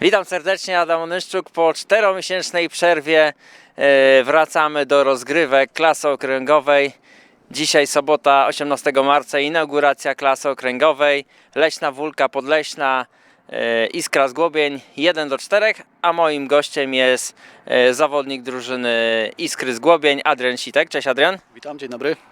Witam serdecznie, Adam Onyszczuk. Po czteromiesięcznej przerwie e, wracamy do rozgrywek klasy okręgowej. Dzisiaj sobota, 18 marca, inauguracja klasy okręgowej. Leśna Wólka Podleśna, e, Iskra z Głobień 1 do 4, a moim gościem jest e, zawodnik drużyny Iskry z Głobień, Adrian Sitek. Cześć Adrian. Witam, dzień dobry.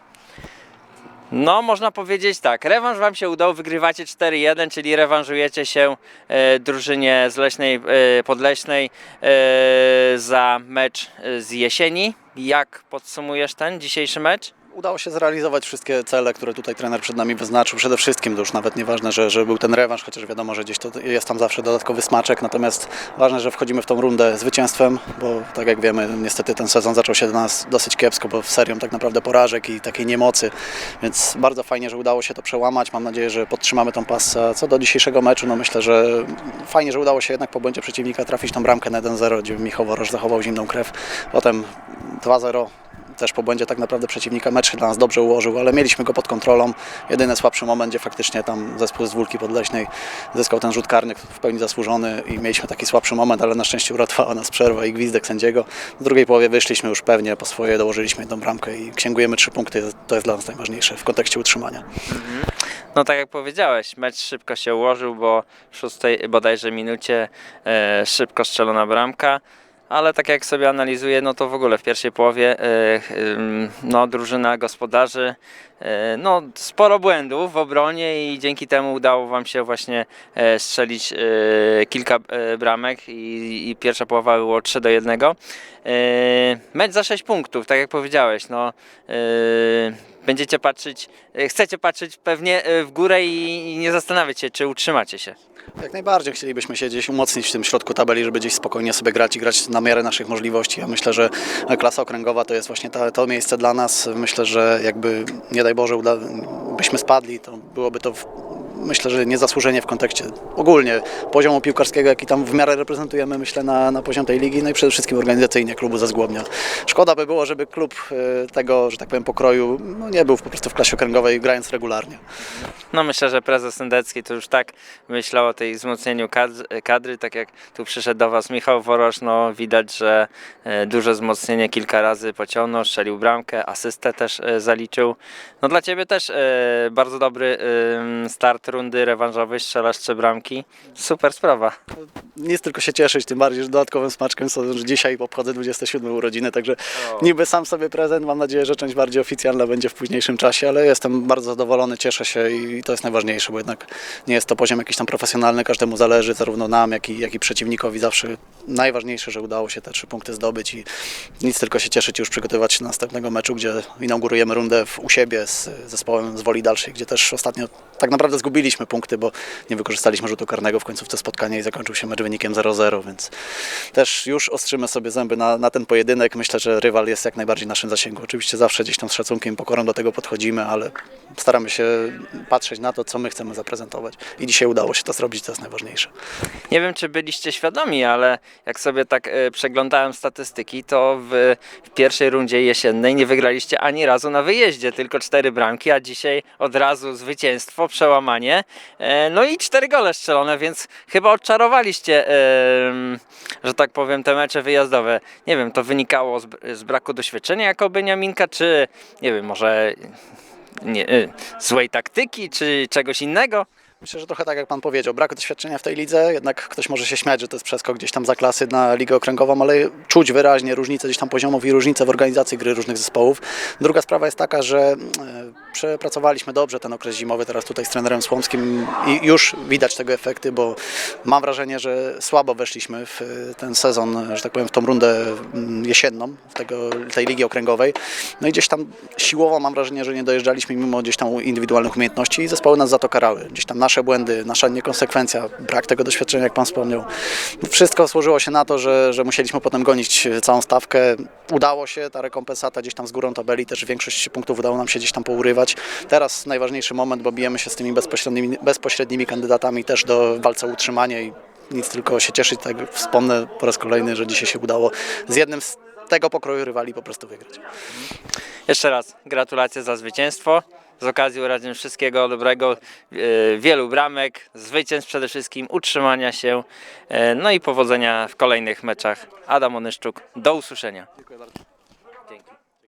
No, można powiedzieć tak. Rewanż Wam się udał, wygrywacie 4-1, czyli rewanżujecie się e, drużynie z Leśnej e, Podleśnej e, za mecz z jesieni. Jak podsumujesz ten dzisiejszy mecz? Udało się zrealizować wszystkie cele, które tutaj trener przed nami wyznaczył. Przede wszystkim to już nawet nieważne, że, że był ten rewanż, chociaż wiadomo, że gdzieś to jest tam zawsze dodatkowy smaczek. Natomiast ważne, że wchodzimy w tą rundę zwycięstwem, bo tak jak wiemy, niestety ten sezon zaczął się dla nas dosyć kiepsko, bo w serią tak naprawdę porażek i takiej niemocy. Więc bardzo fajnie, że udało się to przełamać. Mam nadzieję, że podtrzymamy tą pasę. Co do dzisiejszego meczu, no myślę, że fajnie, że udało się jednak po błędzie przeciwnika trafić tą bramkę na 1-0, gdzie Michał Worosz zachował zimną krew. Potem 2-0 też po błędzie tak naprawdę przeciwnika mecz dla nas dobrze ułożył, ale mieliśmy go pod kontrolą. Jedyny słabszy moment, gdzie faktycznie tam zespół z Wólki Podleśnej zyskał ten rzut karny w pełni zasłużony i mieliśmy taki słabszy moment, ale na szczęście uratowała nas przerwa i gwizdek sędziego. W drugiej połowie wyszliśmy już pewnie po swoje, dołożyliśmy jedną bramkę i księgujemy trzy punkty. To jest dla nas najważniejsze w kontekście utrzymania. No tak jak powiedziałeś, mecz szybko się ułożył, bo w szóstej bodajże minucie e, szybko strzelona bramka. Ale tak jak sobie analizuję, no to w ogóle w pierwszej połowie e, no, drużyna gospodarzy e, no, sporo błędów w obronie i dzięki temu udało Wam się właśnie e, strzelić kilka bramek i, i pierwsza połowa było 3 do 1. E, mecz za 6 punktów, tak jak powiedziałeś, no będziecie patrzeć, chcecie patrzeć pewnie w górę i nie zastanawiać się, czy utrzymacie się. Jak najbardziej chcielibyśmy się gdzieś umocnić w tym środku tabeli, żeby gdzieś spokojnie sobie grać i grać na miarę naszych możliwości. Ja myślę, że klasa okręgowa to jest właśnie ta, to miejsce dla nas. Myślę, że jakby nie daj Boże uda, byśmy spadli, to byłoby to myślę, że niezasłużenie w kontekście ogólnie poziomu piłkarskiego, jaki tam w miarę reprezentujemy, myślę, na, na poziom tej ligi, no i przede wszystkim organizacyjnie klubu ze Zgłobnia. Szkoda by było, żeby klub e, tego, że tak powiem, pokroju no, nie był po prostu w klasie okręgowej grając regularnie. No myślę, że prezes Sendecki to już tak myślał o tej wzmocnieniu kadr- kadry, tak jak tu przyszedł do Was Michał Worosz, no widać, że e, duże wzmocnienie kilka razy pociągnął, strzelił bramkę, asystę też e, zaliczył. No dla Ciebie też bardzo dobry start rundy rewanżowej, strzelasz trzy bramki, super sprawa. Nic tylko się cieszyć, tym bardziej, że dodatkowym smaczkiem są, że dzisiaj obchodzę 27 urodziny, także niby sam sobie prezent, mam nadzieję, że część bardziej oficjalna będzie w późniejszym czasie, ale jestem bardzo zadowolony, cieszę się i to jest najważniejsze, bo jednak nie jest to poziom jakiś tam profesjonalny, każdemu zależy, zarówno nam, jak i, jak i przeciwnikowi. Zawsze najważniejsze, że udało się te trzy punkty zdobyć i nic tylko się cieszyć już przygotowywać się do następnego meczu, gdzie inaugurujemy rundę w, u siebie z zespołem z Woli Dalszej, gdzie też ostatnio tak naprawdę zgubiliśmy punkty, bo nie wykorzystaliśmy rzutu karnego w końcówce spotkania i zakończył się mecz wynikiem 0-0, więc też już ostrzymy sobie zęby na, na ten pojedynek. Myślę, że rywal jest jak najbardziej w naszym zasięgu. Oczywiście zawsze gdzieś tam z szacunkiem i pokorą do tego podchodzimy, ale staramy się patrzeć na to, co my chcemy zaprezentować. I dzisiaj udało się to zrobić, to jest najważniejsze. Nie wiem, czy byliście świadomi, ale jak sobie tak e, przeglądałem statystyki, to w, w pierwszej rundzie jesiennej nie wygraliście ani razu na wyjeździe, tylko cztery bramki, a dzisiaj od razu zwycięstwo, przełamanie, e, no i cztery gole strzelone, więc chyba odczarowaliście, że tak powiem, te mecze wyjazdowe. Nie wiem, to wynikało z, braku doświadczenia jako Beniaminka, czy nie wiem, może nie, e, złej taktyki, czy czegoś innego? Myślę, że trochę tak jak Pan powiedział, brak doświadczenia w tej lidze, jednak ktoś może się śmiać, że to jest przeskok gdzieś tam za klasy na ligę okręgową, ale czuć wyraźnie różnice gdzieś tam poziomów i różnice w organizacji gry różnych zespołów. Druga sprawa jest taka, że e, przepracowaliśmy dobrze ten okres zimowy teraz tutaj z trenerem Słomskim i już widać tego efekty, bo mam wrażenie, że słabo weszliśmy w e, ten sezon, że tak powiem, w tą rundę mm, jesienną tego, tej ligi okręgowej. No i gdzieś tam siłowo mam wrażenie, że nie dojeżdżaliśmy mimo gdzieś tam indywidualnych umiejętności i zespoły nas za to karały. Gdzieś tam nasze błędy, nasza niekonsekwencja, brak tego doświadczenia, jak Pan wspomniał. Wszystko złożyło się na to, że, że musieliśmy potem gonić całą stawkę. Udało się, ta rekompensata gdzieś tam z górą tabeli, też większość punktów udało nam się gdzieś tam pourywać. Teraz najważniejszy moment, bo bijemy się z tymi bezpośrednimi, bezpośrednimi kandydatami też do walce o utrzymanie i nic tylko się cieszyć. Tak wspomnę po raz kolejny, że dzisiaj się udało z jednym z tego pokroju rywali po prostu wygrać. Jeszcze raz gratulacje za zwycięstwo. z okazji urodzin wszystkiego dobrego, e, wielu bramek, zwycięstw przede wszystkim, utrzymania się, e, no i powodzenia w kolejnych meczach. Adam Onyszczuk, do usłyszenia. Dziękuję bardzo.